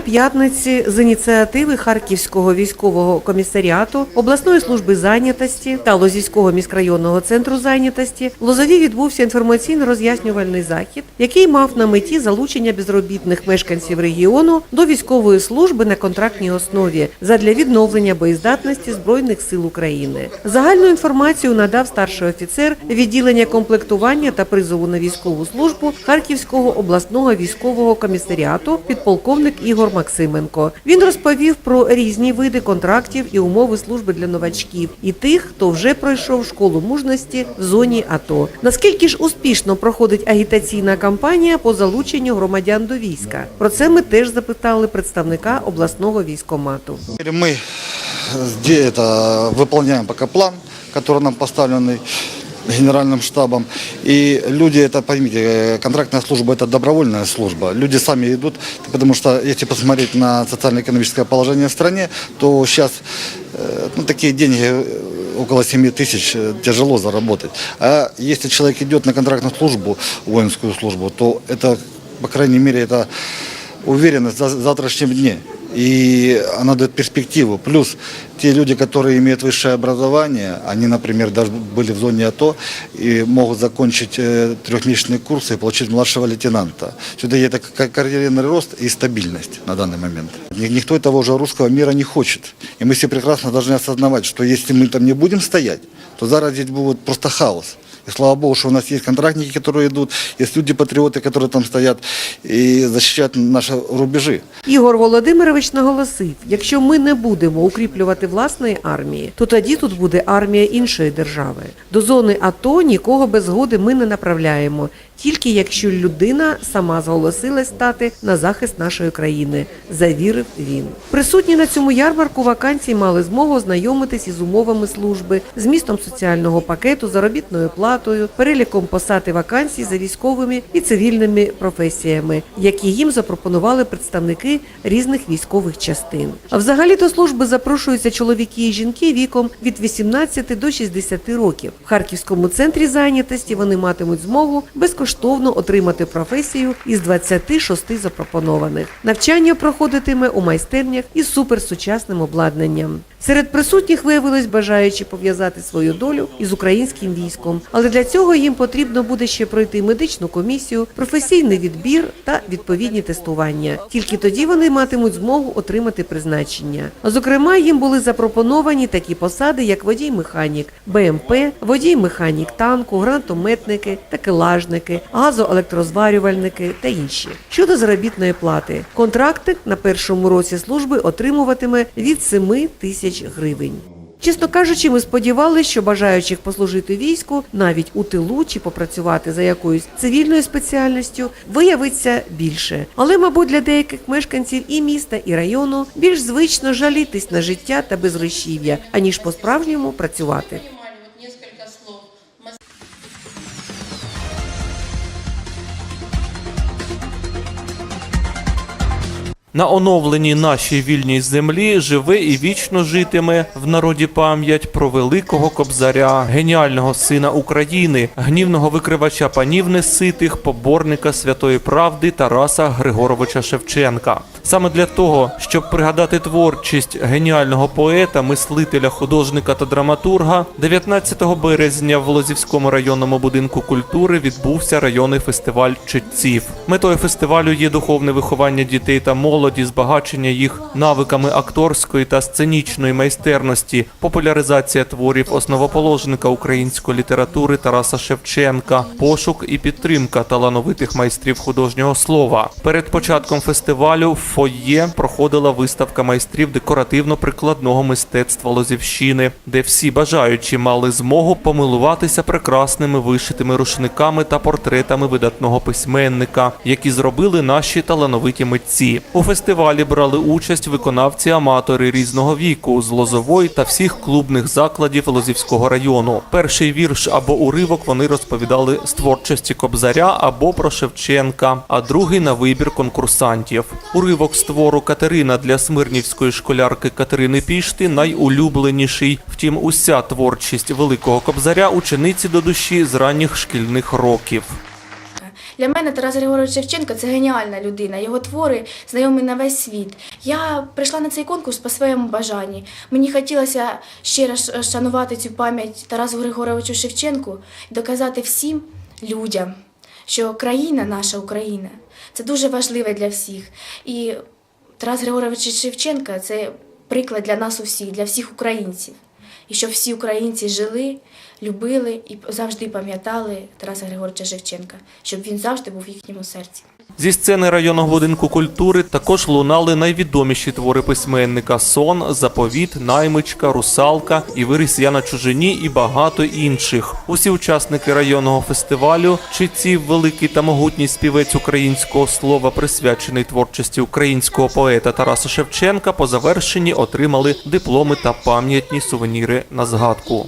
П'ятниці з ініціативи Харківського військового комісаріату, обласної служби зайнятості та Лозівського міськрайонного центру зайнятості в Лозові відбувся інформаційно-роз'яснювальний захід, який мав на меті залучення безробітних мешканців регіону до військової служби на контрактній основі задля відновлення боєздатності збройних сил України. Загальну інформацію надав старший офіцер відділення комплектування та призову на військову службу Харківського обласного військового комісаріату підполковник Ігор Максименко. Він розповів про різні види контрактів і умови служби для новачків і тих, хто вже пройшов школу мужності в зоні АТО. Наскільки ж успішно проходить агітаційна кампанія по залученню громадян до війська? Про це ми теж запитали представника обласного військомату. Мы э, где это выполняем пока план, который нам поставленный генеральным штабом. И люди, это поймите, э, контрактная служба это добровольная служба. Люди сами идут, потому что если посмотреть на социально-экономическое положение в стране, то сейчас ну, такие деньги э, около 7 тысяч э, тяжело заработать. А если человек идет на контрактную службу, воинскую службу, то это, по крайней мере, это уверенность в завтрашнем дне. И она дает перспективу. Плюс те люди, которые имеют высшее образование, они, например, даже были в зоне АТО и могут закончить э, трехмесячные курсы и получить младшего лейтенанта. Сюда это как карьерный рост и стабильность на данный момент. Ни- Никто этого уже русского мира не хочет. И мы все прекрасно должны осознавать, что если мы там не будем стоять, то зараз здесь будет просто хаос. И слава богу, что у нас есть контрактники, которые идут, есть люди-патриоты, которые там стоят и защищают наши рубежи. Ігор Володимирович наголосив: якщо ми не будемо укріплювати власної армії, то тоді тут буде армія іншої держави. До зони АТО нікого без згоди ми не направляємо, тільки якщо людина сама зголосилась стати на захист нашої країни, завірив він. Присутні на цьому ярмарку вакансій мали змогу ознайомитись із умовами служби, змістом соціального пакету, заробітною платою, переліком посад і вакансій за військовими і цивільними професіями, які їм запропонували представники різних військових частин. А взагалі до служби запрошуються чоловіки і жінки віком від 18 до 60 років. В Харківському центрі зайнятості вони матимуть змогу безкоштовно отримати професію із 26 запропонованих. Навчання проходитиме у майстернях із суперсучасним обладнанням. Серед присутніх виявилось бажаючи пов'язати свою долю із українським військом, але для цього їм потрібно буде ще пройти медичну комісію, професійний відбір та відповідні тестування. Тільки тоді вони матимуть змогу отримати призначення. Зокрема, їм були запропоновані такі посади, як водій-механік БМП, водій-механік танку, гранатометники, такелажники, газоелектрозварювальники та інші. Щодо заробітної плати, контрактик на першому році служби отримуватиме від 7 тисяч гривень. Чесно кажучи, ми сподівалися, що бажаючих послужити війську навіть у тилу чи попрацювати за якоюсь цивільною спеціальністю виявиться більше. Але, мабуть, для деяких мешканців і міста, і району більш звично жалітись на життя та безгрошів'я, аніж по-справжньому працювати. На оновленій нашій вільній землі живе і вічно житиме в народі пам'ять про великого кобзаря, геніального сина України, гнівного викривача панів неситих, поборника святої правди Тараса Григоровича Шевченка. Саме для того, щоб пригадати творчість геніального поета, мислителя, художника та драматурга, 19 березня в Лозівському районному будинку культури відбувся районний фестиваль читців. Метою фестивалю є духовне виховання дітей та молоді, збагачення їх навиками акторської та сценічної майстерності, популяризація творів основоположника української літератури Тараса Шевченка, пошук і підтримка талановитих майстрів художнього слова. Перед початком фестивалю в фойє проходила виставка майстрів декоративно-прикладного мистецтва Лозівщини, де всі бажаючі мали змогу помилуватися прекрасними вишитими рушниками та портретами видатного письменника, які зробили наші талановиті митці. У фестивалі брали участь виконавці-аматори різного віку з Лозової та всіх клубних закладів Лозівського району. Перший вірш або уривок вони розповідали з творчості Кобзаря або про Шевченка, а другий на вибір конкурсантів. Уривок з твору Катерина для смирнівської школярки Катерини Пішти найулюбленіший. Втім, уся творчість великого кобзаря учениці до душі з ранніх шкільних років. Для мене Тарас Григорович Шевченко це геніальна людина. Його твори знайомі на весь світ. Я прийшла на цей конкурс по своєму бажанні. Мені хотілося ще раз шанувати цю пам'ять Тарасу Григоровичу Шевченку і доказати всім людям, що країна, наша Україна, це дуже важливе для всіх. І Тарас Григорович Шевченка це приклад для нас усіх, для всіх українців. І щоб всі українці жили, любили і завжди пам'ятали Тараса Григоровича Шевченка, щоб він завжди був в їхньому серці. Зі сцени районного будинку культури також лунали найвідоміші твори письменника Сон, Заповіт, Наймичка, Русалка, і виріс я на чужині і багато інших. Усі учасники районного фестивалю, читців великий та могутній співець українського слова, присвячений творчості українського поета Тараса Шевченка, по завершенні отримали дипломи та пам'ятні сувеніри на згадку.